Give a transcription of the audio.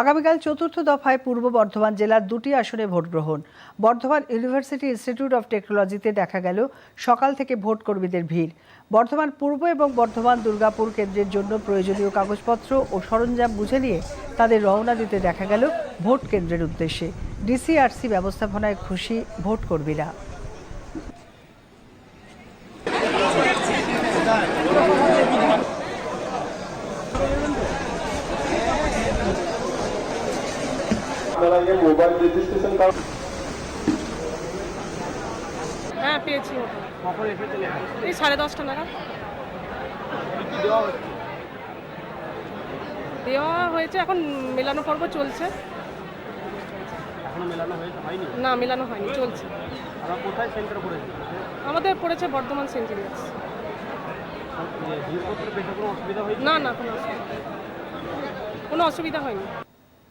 আগামীকাল চতুর্থ দফায় পূর্ব বর্ধমান জেলার দুটি আসনে ভোট গ্রহণ। বর্ধমান ইউনিভার্সিটি ইনস্টিটিউট অফ টেকনোলজিতে দেখা গেল, সকাল থেকে ভোট কর্মীদের ভিড়। বর্ধমান পূর্ব এবং বর্ধমান দুর্গাপুর কেন্দ্রের জন্য প্রয়োজনীয় কাগজপত্র ও সরঞ্জাম বুঝে নিয়ে তাদের রওনা দিতে দেখা গেল ভোট কেন্দ্রের উদ্দেশ্যে। ডিসিআরসি ব্যবস্থাপনায় খুশি ভোট কর্মীরা আপনারা যে মোবাইল রেজিস্ট্রেশন কার্ড হ্যাঁ পেয়েছি। কখন এই সাড়ে দশটা নাগাদ। দেওয়া হয়েছে এখন মেলানো পর্ব চলছে। না মেলানো হয়নি চলছে। আমাদের পড়েছে বর্ধমান সেন্ট জেভিয়ার্স হয়নি? না না কোনো অসুবিধা। কোনো অসুবিধা হয়নি।